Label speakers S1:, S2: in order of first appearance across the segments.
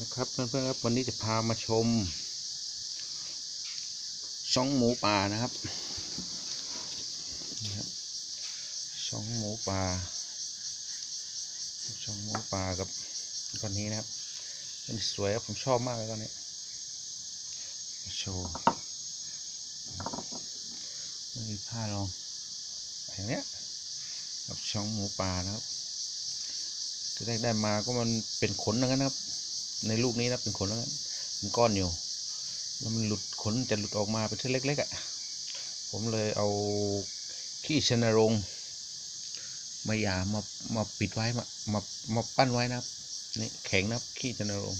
S1: นะครับเพื่อนๆครับวันนี้จะพามาชมช่องหมูป่านะครับช่องหมูป่าช่องหมูป่ากับก้อนนี้นะครับมันสวยครับผมชอบมากเลยก้อนนี้โชว์มีผ้ารองอย่างเนี้ยกับช่องหมูป่านะครับที่แรกได้มาก็มันเป็นขนอย่างนั้นนะครับ ในลูกนี้นะเป็นขนแล้วกันเป็นก้อนอยู่ แล้วมันหลุดขนจะหลุดออกมาเป็นเส้นเล็กๆอะ่ะ ผมเลยเอาขี้ชนรงมาหยามามาปิดไว้มามามาปั้นไว้นะครับนี่แข็งนะครับขี้ชนรง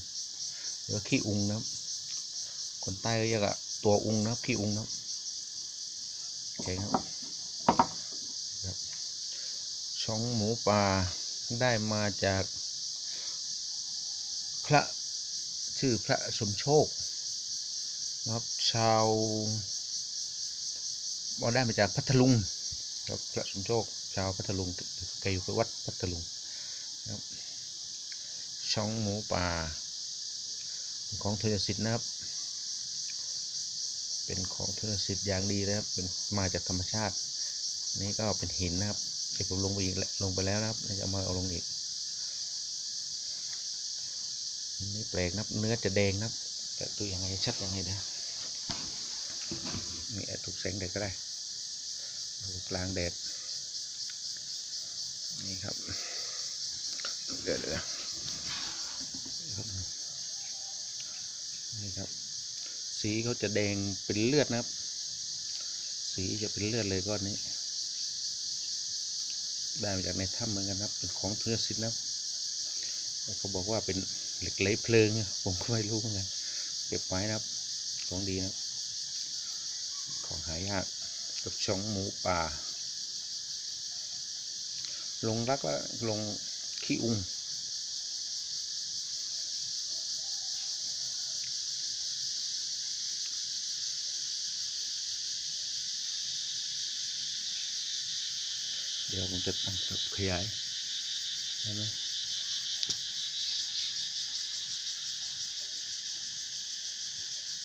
S1: หรือว่าขี้อุงนะครับคนใต้เรียกอะตัวอุงนะครับขี้อุงนะครับแข็งครับช่องหมูป่าได้มาจาก ระชื่อพระสมโชคนะครับชาวบอได้มาจากพัทลุงครับพระสมโชค ชาวพัทลุงแกอยู่ที่วัดพัทลุงนะครับช่องหมูป่า ของเทยสิทธิ์นะครับ เป็นของเทยสิทธิ์อย่างดีนะครับ เป็นมาจากธรรมชาติ นี่ก็เป็นหินนะครับที่ผมลงไปอีกแล้วลงไปแล้วนะครับจะมาเอาลงอีก นี่แปลกนะเนื้อจะแดงนะแต่ดูยังไงชัดยังไงนะนี่แอถูกแสงแดดก็ได้ดูกลางแดดนี่ครับเดี๋ยวเดี๋ยวนี่ครับ สีเขาจะแดงเป็นเลือดนะครับ สีจะเป็นเลือดเลยก้อนนี้ ได้มาจากในถ้ำเหมือนกันนะครับเป็นของเทือซิดนะครับเขาบอกว่าเป็น เหล็กไหลเพลิงผมก็ไม่รู้เหมือนกันเก็บไว้นะครับของดีนะของหายากกับช่องหมูป่า ลงรักแล้วลงขี้อุงเดี๋ยวผมจะตั้งขยายได้ไหม